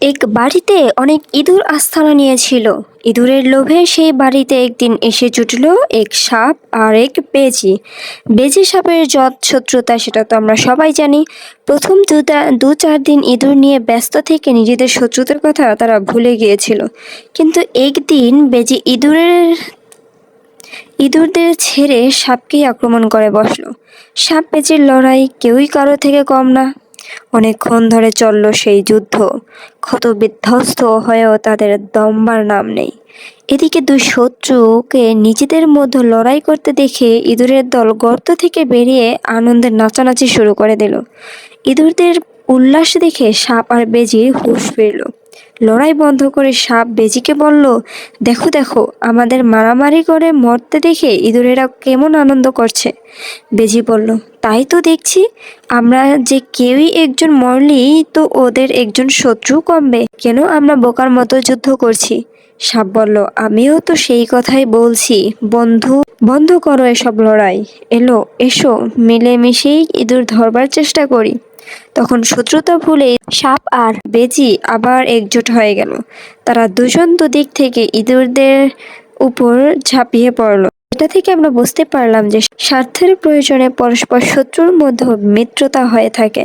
এক বাড়িতে অনেক ইঁদুর আস্থানা নিয়েছিল। ইঁদুরের লোভে সেই বাড়িতে একদিন এসে জুটল এক সাপ আর এক বেজি। বেজি সাপের যত শত্রুতা, সেটা তো আমরা সবাই জানি। প্রথম দু দু চার দিন ইঁদুর নিয়ে ব্যস্ত থেকে নিজেদের শত্রুতার কথা তারা ভুলে গিয়েছিল। কিন্তু একদিন বেজি ইঁদুরের, ইঁদুরদের ছেড়ে সাপকেই আক্রমণ করে বসল। সাপ পেঁচির লড়াই কেউই কারও থেকে কম না। অনেকক্ষণ ধরে চলল সেই যুদ্ধ। ক্ষত বিধ্বস্ত হয়েও তাদের দম্বার নাম নেই। এদিকে দুই শত্রুকে নিজেদের মধ্যে লড়াই করতে দেখে ইঁদুরের দল গর্ত থেকে বেরিয়ে আনন্দের নাচানাচি শুরু করে দিল। ইঁদুরদের উল্লাস দেখে সাপ আর বেজি হুঁশ ফিরল। লড়াই বন্ধ করে সাপ বেজিকে বলল, দেখো দেখো, আমাদের মারামারি করে মরতে দেখে ইঁদুরেরা কেমন আনন্দ করছে। বেজি বলল, তাই তো দেখছি, আমরা যে কেউই একজন মরলেই তো ওদের একজন শত্রু কমবে। কেন আমরা বোকার মতো যুদ্ধ করছি? সাপ বলল, আমিও তো সেই কথাই বলছি, বন্ধু। বন্ধ করো এসব লড়াই। এলো, এসো, মিলেমিশেই ইঁদুর ধরবার চেষ্টা করি। তখন শত্রুতা ভুলে সাপ আর বেজি আবার একজোট হয়ে গেল। তারা দুজন দুদিক থেকে ইঁদুরদের উপর ঝাঁপিয়ে পড়ল। এটা থেকে আমরা বুঝতে পারলাম যে স্বার্থের প্রয়োজনে পরস্পর শত্রুর মধ্যে মিত্রতা হয়ে থাকে।